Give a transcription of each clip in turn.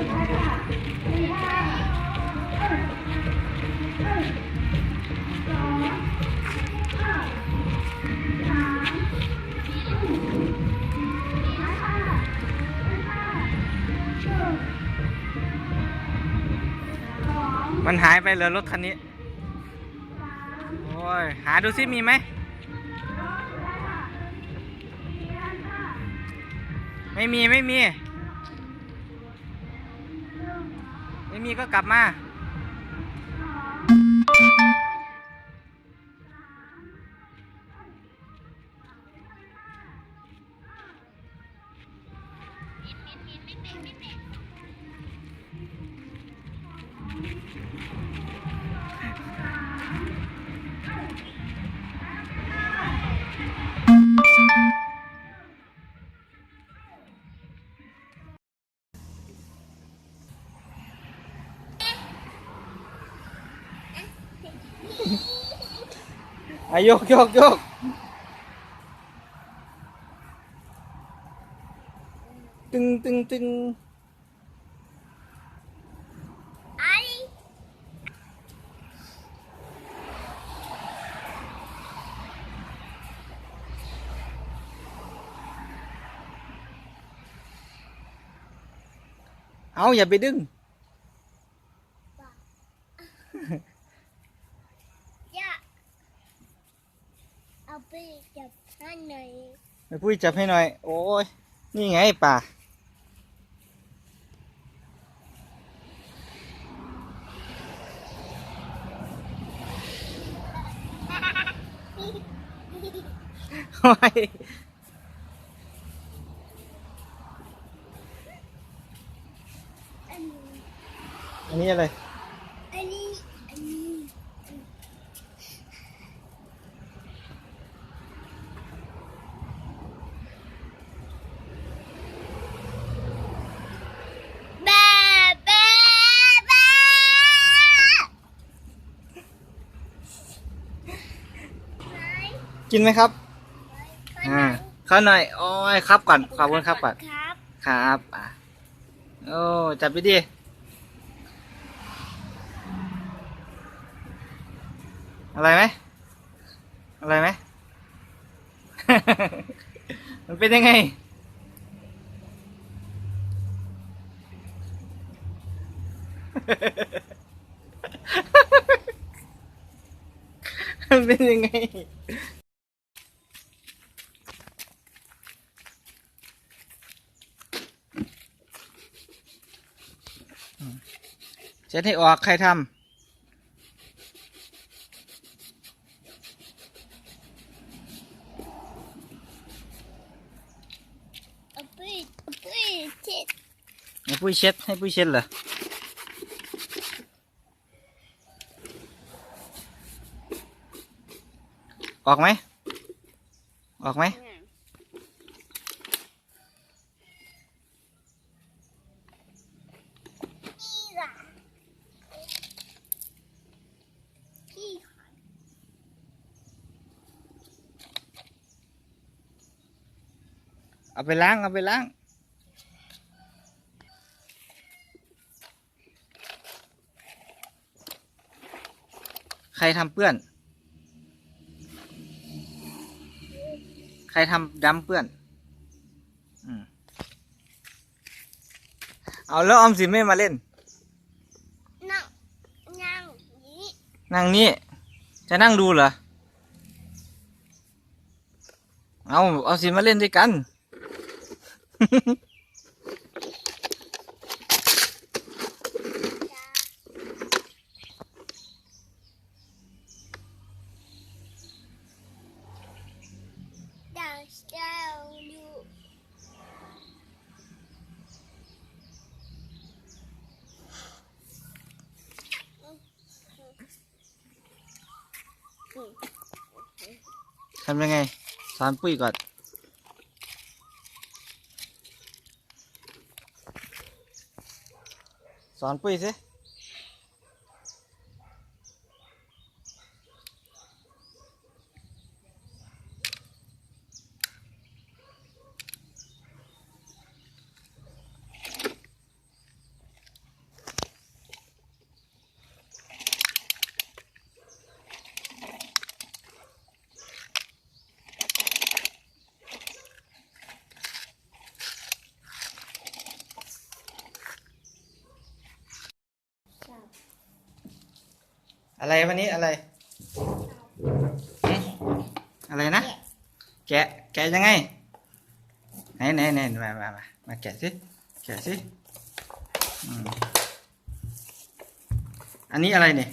มันหายไปเลือรถคันนี้ โอ้ย หาดูซิมีไหม ไม่มี ไม่มี ไม่มีก็กลับมา อายกยกยกตึงตึงตึง ไอ้ เอาอย่าไปดึง ย่าเอาไปจับท่านหน่อย ไปุ้ยจับให้หน่อย โอ้ย นี่ไงป่า โอ้ยอันนี้อันนี้อะไร อันนี้อันนี้แบะแบะแบะ กินไหมครับ อ่าเข้าหน่อยโอ้ยครับก่อนขอบคุณครับก่อนครับครับอะโอ้จับไปดิอะไรไหมอะไรไหม มันเป็นยังไงมันเป็นยังไง เช็ดให้ออกใครทำเอาไปเอาไปเช็ดให้ปุ้ยเช็ดให้ปุ้ยเช็ดเหรอออกไหมออกไหม เอาไปล้าง เอาไปล้าง ใครทำเปื้อน ใครทำดำเปื้อนอืมเอาแล้วออมสินไม่มาเล่น นั่งนั่งนี้นั่งนี่จะนั่งดูเหรอ เอาเอาสินมาเล่นด้วยกัน ทำยังไงสอนปุ้ยก่อน สอนปุ้ยสิ อะไรวันนี้อะไรหึอะไรนะ แกะ แกะยังไง ไหนไหนไหนมามามามาแกะสิ แกะสิอืมอันนี้อะไรเนี่ย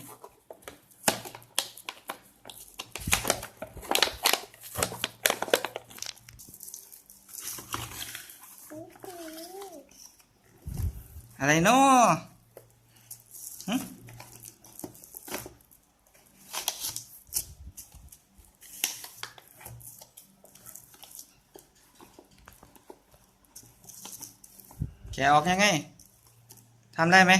อะไรเนาะหึแกะ ออกยังไงทำได้ไหม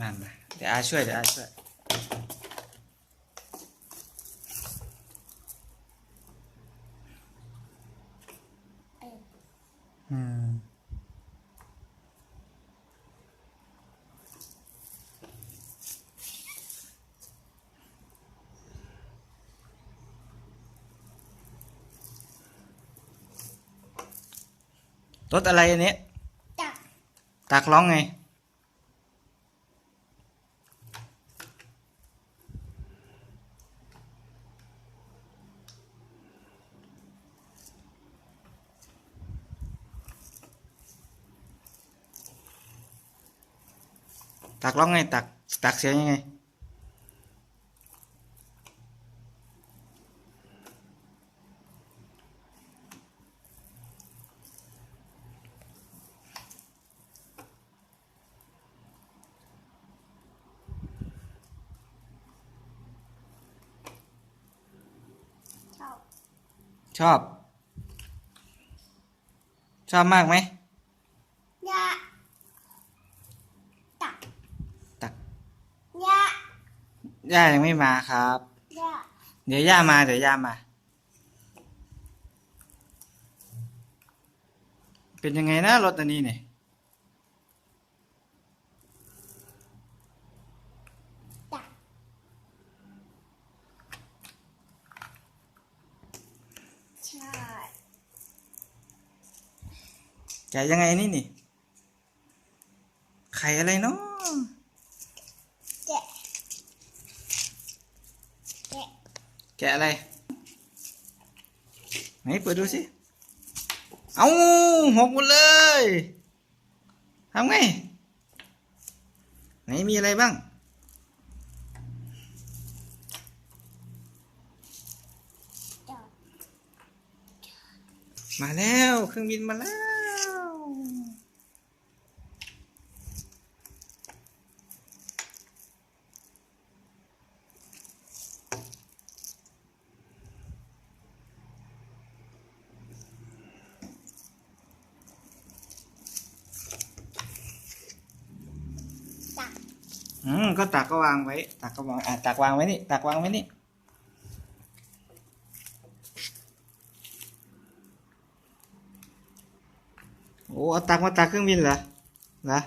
มามาเดี๋ยวอาช่วยเดี๋ยวอาช่วยอืม รถอะไรอันนี้จับตักร้องไง ตักร้องไงตักตักเสียงยังไง ชอบ ชอบมากไหมยาตักตักยาย่ายังไม่มาครับยาเดี๋ยวย่ามาเดี๋ยวย่ามา เป็นยังไงนะรถอันนี้เนี่ย ตักใช่ แกะยังไงนี่นี่ ไข่อะไรเนาะแกะ แกะ แกะอะไร ไหนเปิดดูสิ เอาหกหมดเลยทำไง ไหนมีอะไรบ้างจับมาแล้ว เครื่องบินมาแล้ว อืมก็ตักก็วางไว้ ตักก็วางอะตักวางไว้นี่ ตักวางไว้นี่ โอ้เอาตักมาตักเครื่องบินเหรอ เหรอ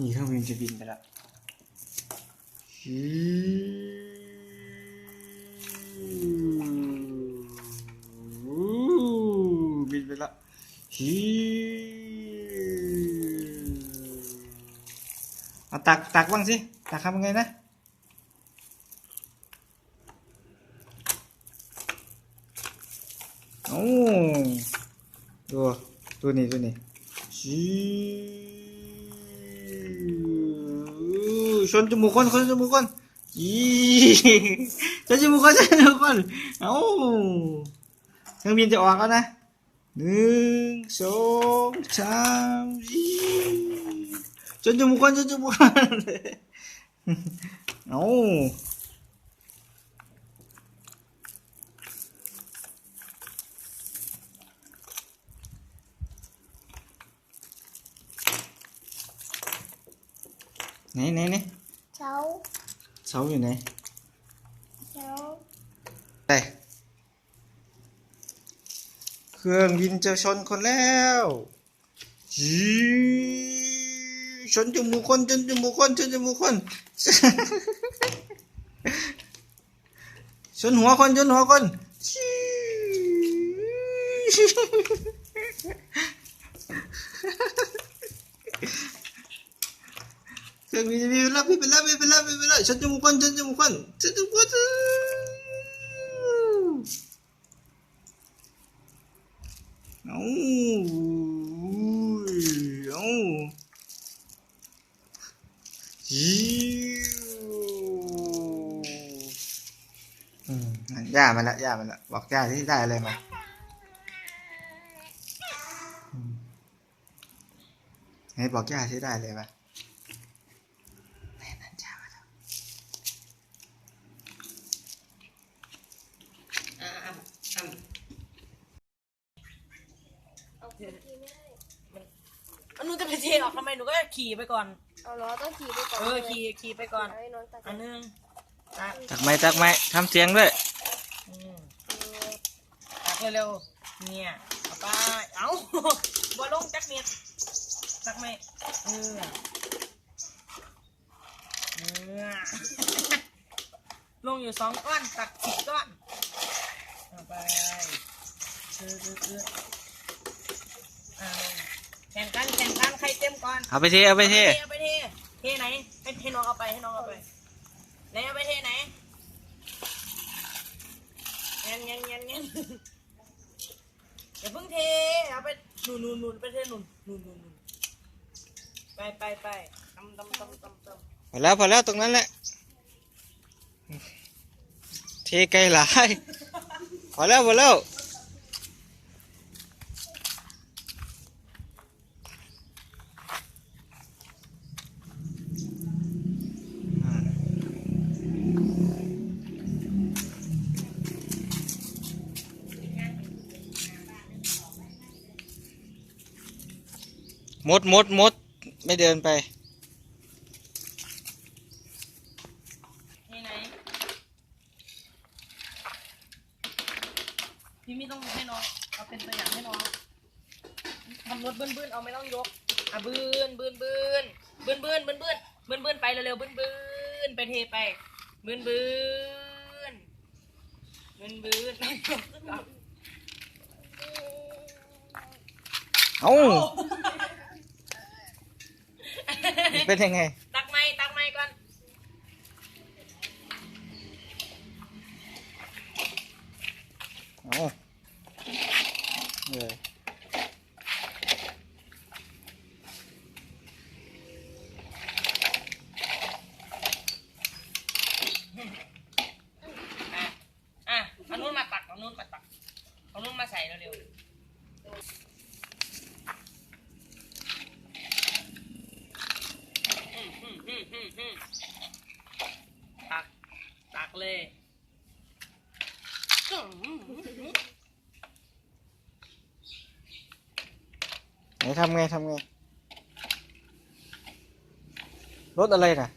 นี่เครื่องบินจะบินไปแล้วฟิวบินไปแล้วฟิวเอาตักตักบ้างสิ ตักทำยังไงนะโอ้ดูดูนี่ดูนี่ชิ ชนจมูกคนชนจมูกคนอีชนจมูกคนชนจมูกคนเอ้าเครื่องบินจะออกแล้วนะหนึ่งสองสามสี่ชนจมูกคนชนจมูกคนเอ้า ไหนไหนไหนเช้าเสาอยู่ไหนเช้าไปเครื่องบินจะชนคนแล้วยีชนจมูกคนชนจมูกคนชนจมูกคนชนหัวคนชนหัวคน ยีเครื่ไปแล้วมีไปแล้วมีไปแล้วมีไปแล้วชนจมูกคนชนจมูกคนชนจมูกคนเอาเอายิวอืมย่ามาละย่ามาละบอกย่าที่ได้อะไรมาให้บอกย่าที่ได้เลยมาแม่นั่นย่ามาแล้ว เอาคุกกี้ไม่ได้อันนู้นจะไปเทออกทำไมหนูก็ขี่ไปก่อน เอาล้อต้องขี่ไปก่อนเออขี่ขี่ไปก่อน เอาให้น้องตัดอันหนึงตักตักไม้ตักไม้ทำเสียงด้วย อืมตักเร็วๆเนี่ยเอาไปเอ้าบัวลงจักเม็ดตักไหมเออเออ ลงอยู่สองก้อน ตักสิบก้อนเอาไปเออเออเอออ่าแข่งกันแข่งกันใครเต็มก่อนเอาไปเทเอาไปเทเอาไปเทเทไหนให้ให้น้องเอาไปให้น้องเอาไปไหนเอาไปเทไหนยังยังยังยังอย่าเพิ่งเทเอาไปหนุนหนุนหนุนไปเทหนุนหนุนหนุนหนุนไปไปไปตำตำตำตำตำพอแล้วพอแล้วตรงนั้นแหละเทไกลหลายพอแล้วพอแล้ว มดมดมดไม่เดินไปเทไหนพี่ไม่ต้องให้น้องเอาเป็นตัวอย่างให้น้องทำรถบื้นบื้นๆเอาไม่ต้องยกอะบื้นบื้นบื้นบื้นบื้นบื้นบื้นบื้นบื้นไปเร็วๆบื้นบื้นไปเทไปบื้นบื้นบื้นบื้นเอ้า เป็นยังไง ตักไม้ตักไม้ก่อน เอ้าเออ อะอะเอานู้นมาตักเอานู้นมาตักเอานู้นมาใส่เร็วๆอืมอืมอืมอืมอืมตักตักเลยอืมอืมอืมอืม ไหน ทำไงทำไงรถอะไรน่ะ